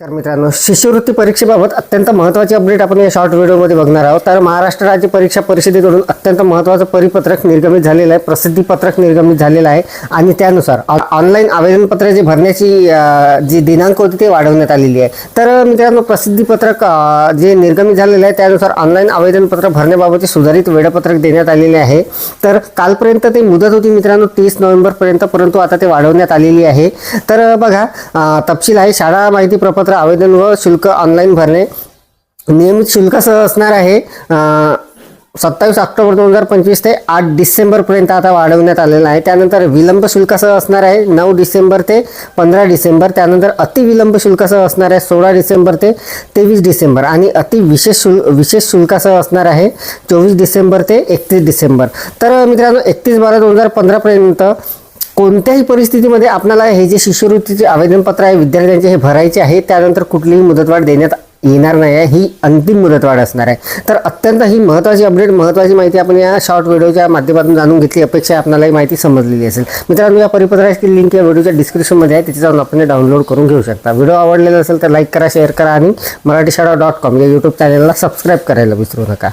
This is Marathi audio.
तर मित्रांनो शिष्यवृत्ती परीक्षेबाबत अत्यंत महत्त्वाची अपडेट आपण या शॉर्ट व्हिडिओमध्ये बघणार आहोत. तर महाराष्ट्र राज्य परीक्षा परिषदेकडून अत्यंत महत्त्वाचं परिपत्रक निर्गमित झालेलं आहे प्रसिद्धीपत्रक निर्गमित झालेलं आहे. आणि त्यानुसार ऑनलाईन आवेदनपत्र जे भरण्याची जी दिनांक होती ते वाढवण्यात आलेली आहे. तर मित्रांनो प्रसिद्धीपत्रक जे निर्गमित झालेलं आहे त्यानुसार ऑनलाईन आवेदनपत्र भरण्याबाबतचे सुधारित वेळापत्रक देण्यात आलेले आहे. तर कालपर्यंत ते मुदत होती मित्रांनो तीस नोव्हेंबरपर्यंत परंतु आता ते वाढवण्यात आलेली आहे. तर बघा तपशील आहे शाळा माहिती प्रपत्र आवेदन व शुल्क ऑनलाईन भरणे. नियमित शुल्कासह असणार आहे सत्तावीस ऑक्टोबर दोन हजार पंचवीस ते आठ डिसेंबरपर्यंत आता वाढवण्यात आलेलं आहे. त्यानंतर विलंब शुल्कासह असणार आहे नऊ डिसेंबर ते पंधरा डिसेंबर. त्यानंतर अतिविलंब शुल्कासह असणार आहे सोळा डिसेंबर ते तेवीस डिसेंबर. आणि अति विशेष शुल्क विशेष शुल्कासह असणार आहे चोवीस डिसेंबर ते एकतीस डिसेंबर. तर मित्रांनो एकतीस बारा दोन हजार पंधरापर्यंत कोणत्याही परिस्थितीमध्ये आपल्याला हे जे शिष्यवृत्तीचे आवेदनपत्र आहे विद्यार्थ्यांचे हे भरायचे आहे त्यानंतर कुठलीही मुदतवाढ देण्यात येणार नाही आहे ही अंतिम मुदतवाढ असणार आहे. तर अत्यंत ही महत्त्वाची अपडेट महत्त्वाची माहिती आपण या शॉर्ट व्हिडिओच्या माध्यमातून जाणून घेतली. अपेक्षा आपल्याला ही माहिती समजलेली असेल. मित्रांनो या परिपत्राची लिंक या व्हिडिओच्या डिस्क्रिप्शनमध्ये आहे. तिथे जाऊन आपण डाउनलोड करून घेऊ शकता. व्हिडिओ आवडलेला असेल तर लाईक करा शेअर करा आणि मराठी शाळा डॉट कॉम या यूट्यूब चॅनलला सबस्क्राईब करायला विसरू नका.